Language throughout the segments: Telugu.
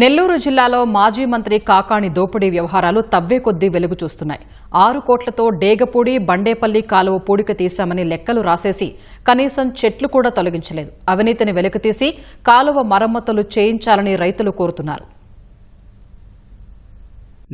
నెల్లూరు జిల్లాలో మాజీ మంత్రి కాకాణి దోపిడీ వ్యవహారాలు తవ్వే కొద్దీ వెలుగు చూస్తున్నాయి. ఆరు కోట్లతో డేగపూడి బండేపల్లి కాలువ పూడిక తీశామని లెక్కలు రాసేసి కనీసం చెట్లు కూడా తొలగించలేదు. అవినీతిని వెలికితీసి కాలువ మరమ్మతులు చేయించాలని రైతులు కోరుతున్నారు.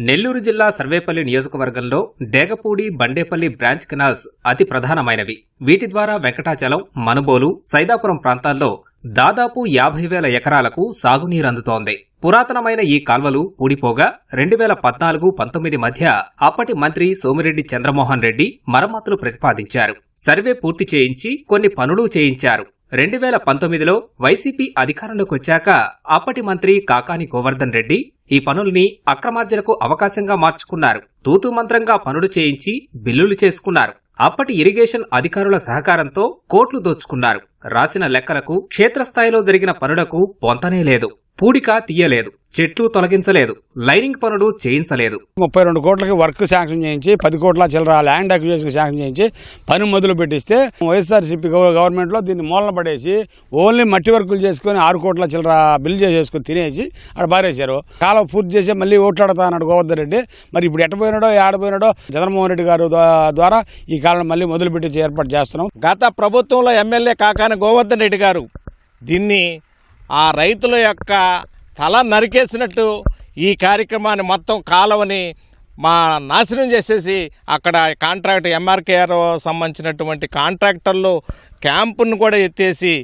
నెల్లూరు జిల్లా సర్వేపల్లి నియోజకవర్గంలో డేగపూడి బండేపల్లి బ్రాంచ్ కెనాల్స్ అతి ప్రధానమైనవి. వీటి ద్వారా వెంకటాచలం మనుబోలు సైదాపురం ప్రాంతాల్లో దాదాపు యాభై వేల ఎకరాలకు సాగునీరు అందుతోంది పురాతనమైన ఈ కాల్వలు ఊడిపోగా రెండు వేల పద్నాలుగు పంతొమ్మిది మధ్య అప్పటి మంత్రి సోమిరెడ్డి చంద్రమోహన్ రెడ్డి మరమ్మతులు ప్రతిపాదించారు. సర్వే పూర్తి చేయించి కొన్ని పనులు చేయించారు. రెండు వేల పంతొమ్మిదిలో వైసీపీ అధికారంలోకి వచ్చాక అప్పటి మంత్రి కాకాని గోవర్ధన్ రెడ్డి ఈ పనుల్ని అక్రమార్జనకు అవకాశంగా మార్చుకున్నారు. తూతు మంత్రంగా పనులు చేయించి బిల్లులు చేసుకున్నారు. అప్పటి ఇరిగేషన్ అధికారుల సహకారంతో కోట్లు దోచుకున్నారు. రాసిన లెక్కలకు క్షేత్రస్థాయిలో జరిగిన పనులకు పొంతనే లేదు. పూడిక తీయలేదు. చెట్లు తొలగించలేదు. లైనింగ్ పనులు చేయించలేదు. ముప్పై రెండు కోట్లకి వర్క్ శాంక్షన్ చేయించి పది కోట్ల చిల్లర ల్యాండ్ అక్విజిషన్ శాంక్షన్ చేయించి పని మొదలు పెట్టిస్తే వైఎస్ఆర్సీపీ గవ- గవర్నమెంట్లో దీన్ని మూలన పడేసి ఓన్లీ మట్టి వర్కులు చేసుకొని ఆరు కోట్ల చిల్లర బిల్ చేసేసుకొని తినేసి అక్కడ బారేశారు కాలం పూర్తి చేసి మళ్ళీ ఓట్లాడతా అన్నాడు గోవర్ధన్ రెడ్డి మరి ఇప్పుడు ఎట్టపోయినాడో ఏడపోయినాడో జగన్మోహన్ రెడ్డి గారు ద్వా- ద్వారా ఈ కాలం మళ్ళీ మొదలు పెట్టి ఏర్పాటు చేస్తున్నాం. గత ప్రభుత్వంలో ఎమ్మెల్యే కాకాని గోవర్ధన్ రెడ్డి గారు దీన్ని ఆ రైతుల యొక్క తల నరికేసినట్టు ఈ కార్యక్రమాన్ని మొత్తం కాలవని మా నాశనం చేసేసి అక్కడ కాంట్రాక్ట్ ఎంఆర్కేఆర్ సంబంధించినటువంటి కాంట్రాక్టర్లు క్యాంపును కూడా ఎత్తేసి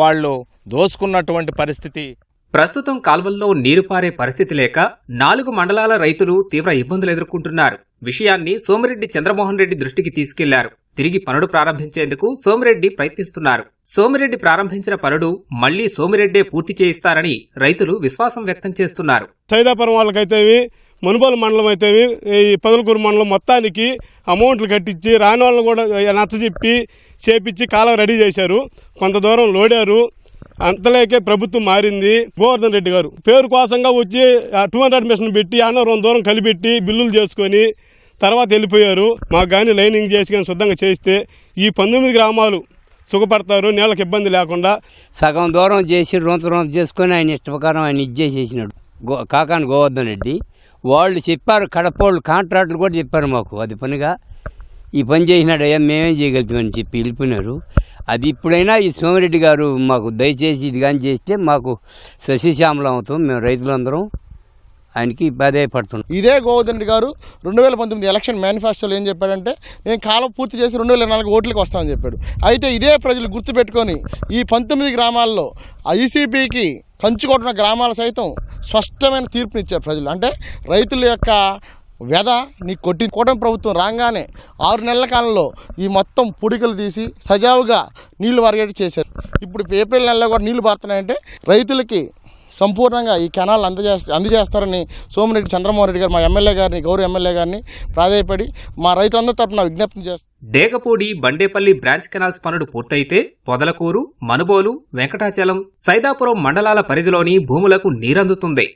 వాళ్ళు దోసుకున్నటువంటి పరిస్థితి. ప్రస్తుతం కాల్వల్లో నీరు పారే పరిస్థితి లేక నాలుగు మండలాల రైతులు తీవ్ర ఇబ్బందులు ఎదుర్కొంటున్నారు. విషయాన్ని సోమిరెడ్డి చంద్రమోహన్ రెడ్డి దృష్టికి తీసుకెళ్ళారు. తిరిగి పనులు ప్రారంభించేందుకు సోమిరెడ్డి ప్రయత్నిస్తున్నారు. సోమిరెడ్డి ప్రారంభించిన పనులు మళ్ళీ సోమిరెడ్డే పూర్తి చేయిస్తారని రైతులు విశ్వాసం వ్యక్తం చేస్తున్నారు. సైదాపురం వాళ్ళకైతే మునుబోలు మండలం అయితే ఈ పదలకూరు మండలం మొత్తానికి అమౌంట్లు కట్టించి రాని వాళ్ళని కూడా నచ్చజెప్పి చేపించి కాలం రెడీ చేశారు. కొంత దూరం లోడారు. అంతలేకే ప్రభుత్వం మారింది. గోవర్ధన్ రెడ్డి గారు పేరు కోసంగా వచ్చి టూ హండ్రెడ్ మిషన్ పెట్టి అన్నవరం దూరం కలిపెట్టి బిల్లులు చేసుకొని తర్వాత వెళ్ళిపోయారు. మాకు కానీ లైనింగ్ చేసి కానీ శుద్ధంగా చేస్తే ఈ పంతొమ్మిది గ్రామాలు సుఖపడతారు నీళ్ళకి ఇబ్బంది లేకుండా. సగం దూరం చేసి రొంత రొంత చేసుకొని ఆయన ఇష్ట ప్రకారం ఆయన ఇచ్చేసేసినాడు. గో కాకాని గోవర్ధన్ రెడ్డి వాళ్ళు చెప్పారు కడపోళ్ళు కాంట్రాక్టులు కూడా చెప్పారు మాకు. అది పనిగా. ఈ పని చేసినాడు అయ్యా మేమేం చేయగలుగుతామని చెప్పి వెళ్ళిపోయినారు. అది ఇప్పుడైనా ఈ సోమిరెడ్డి గారు మాకు దయచేసి ఇది కానీ చేస్తే మాకు సస్యశ్యామలం అవుతాం. మేము రైతులందరం ఆయనకి బాధపడుతున్నాం ఇదే గోవర్ధన్ రెడ్డి గారు రెండు వేల పంతొమ్మిది ఎలక్షన్ మేనిఫెస్టోలో ఏం చెప్పాడంటే నేను కాలం పూర్తి చేసి రెండు వేల నాలుగు ఓట్లకు వస్తానని చెప్పాడు. అయితే ఇదే ప్రజలు గుర్తుపెట్టుకొని ఈ పంతొమ్మిది గ్రామాల్లో ఐసీపీకి కంచుకొట్టిన గ్రామాల సైతం స్పష్టమైన తీర్పునిచ్చారు ప్రజలు. అంటే రైతుల యొక్క వ్యధ నీ కొట్టి కూటమి ప్రభుత్వం రాగానే ఆరు నెలల కాలంలో ఈ మొత్తం పుడికలు తీసి సజావుగా నీళ్ళు వరగేటి చేశారు. ఇప్పుడు ఏప్రిల్ నెలలో కూడా నీళ్ళు పారుతున్నాయంటే రైతులకి సంపూర్ణంగా ఈ కెనాల్ అందజేస్త అందజేస్తారని సోమిరెడ్డి చంద్రమోహన్ రెడ్డి గారు మా ఎమ్మెల్యే గారిని గౌరవ ఎమ్మెల్యే గారిని ప్రాధాయపడి మా రైతులందరి తరపున విజ్ఞప్తి చేస్తాం డేగపూడి బండేపల్లి బ్రాంచ్ కెనాల్స్ పనులు పూర్తయితే పొదలకూరు మనుబోలు వెంకటాచలం సైదాపురం మండలాల పరిధిలోని భూములకు నీరందుతుంది.